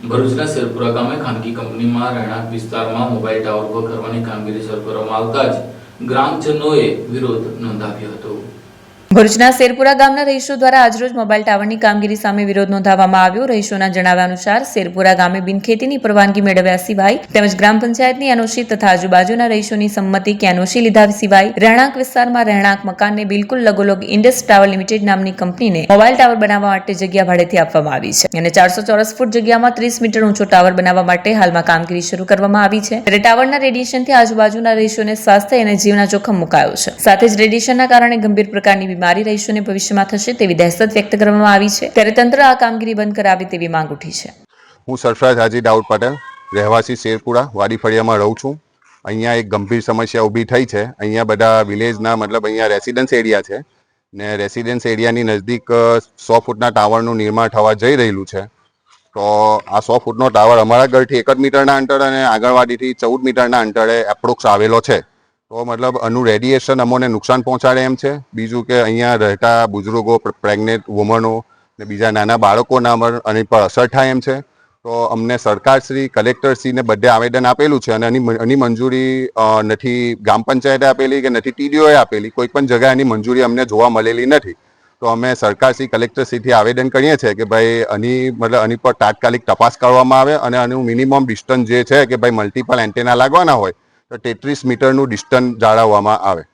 ભરૂચના શેરપુરા ગામે ખાનગી કંપનીમાં રહેણાંક વિસ્તારમાં મોબાઈલ ટાવર ઊભો કરવાની કામગીરી શરૂ કરવામાં આવતા જ ગ્રામજનોએ વિરોધ નોંધાવ્યો હતો. ભરૂચના શેરપુરા ગામના રહીશો દ્વારા આજરોજ મોબાઈલ ટાવરની કામગીરી સામે વિરોધ નોંધાવવામાં આવ્યો. રહીશોના જણાવ્યા અનુસાર શેરપુરા ગામે બિનખેતીની પરવાનગી મેળવ્યા સિવાય તેમજ ગ્રામ પંચાયતની એનઓસી તથા આજુબાજુના રહીશોની સંમતિ કે એનઓસી લીધા સિવાય રહેણાંક વિસ્તારમાં રહેણાંક મકાનને બિલકુલ લગોલગ ઇન્ડસ ટાવર લિમિટેડ નામની કંપનીને મોબાઈલ ટાવર બનાવવા માટે જગ્યા ભાડેથી આપવામાં આવી છે અને ચારસો ચોરસ ફૂટ જગ્યામાં ત્રીસ મીટર ઊંચો ટાવર બનાવવા માટે હાલમાં કામગીરી શરૂ કરવામાં આવી છે. ત્યારે ટાવરના રેડિયેશનથી આજુબાજુના રહીશોને સ્વાસ્થ્ય અને જીવના જોખમ મુકાયો છે. સાથે જ રેડિયેશનના કારણે ગંભીર પ્રકારની બીમારી રહીશોને ભવિષ્યમાં થશે તેવી દહેશત વ્યક્ત કરવામાં આવી છે. ત્યારે તંત્ર આ કામગીરી બંધ કરાવે તેવી માંગ ઉઠી છે. હું સરફરાજ હાજી દાઉદ પટેલ, રહેવાસી શેરપુરા વાડી ફળિયામાં રહું છું. અહીંયા એક ગંભીર સમસ્યા ઊભી થઈ છે. અહીંયા બધા વિલેજના મતલબ અહીંયા રેસિડન્સ એરિયા છે ને રેસિડેન્સ એરિયાની નજદીક સો ફૂટના ટાવરનું નિર્માણ થવા જઈ રહેલું છે. તો આ સો ફૂટનો ટાવર અમારા ઘરથી એક જ મીટરના અંતર અને આંગણવાડીથી ચૌદ મીટરના અંતરે એપ્રોક્સ આવેલો છે. તો મતલબ આનું રેડિયેશન અમોને નુકસાન પહોંચાડે એમ છે. બીજું કે અહીંયા રહેતા બુઝુર્ગો પ્રેગ્નેન્ટ વુમનો ને બીજા નાના બાળકોના અને પર અસર થાય એમ છે. તો અમને સરકારશ્રી કલેક્ટરશ્રીને બધે આવેદન આપેલું છે અને એની એની મંજૂરી નથી ગ્રામ પંચાયતે આપેલી કે નથી ટીડીઓએ આપેલી, કોઈ પણ જગ્યાએ એની મંજૂરી અમને જોવા મળેલી નથી. તો અમે સરકારશ્રી કલેક્ટરશ્રીથી આવેદન કરીએ છીએ કે ભાઈ આની, મતલબ આની પર તાત્કાલિક તપાસ કરવામાં આવે અને આનું મિનિમમ ડિસ્ટન્સ જે છે કે ભાઈ મલ્ટિપલ એન્ટેના લાગવાના હોય તો તેત્રીસ મીટરનું ડિસ્ટન્સ જાળવવામાં આવે.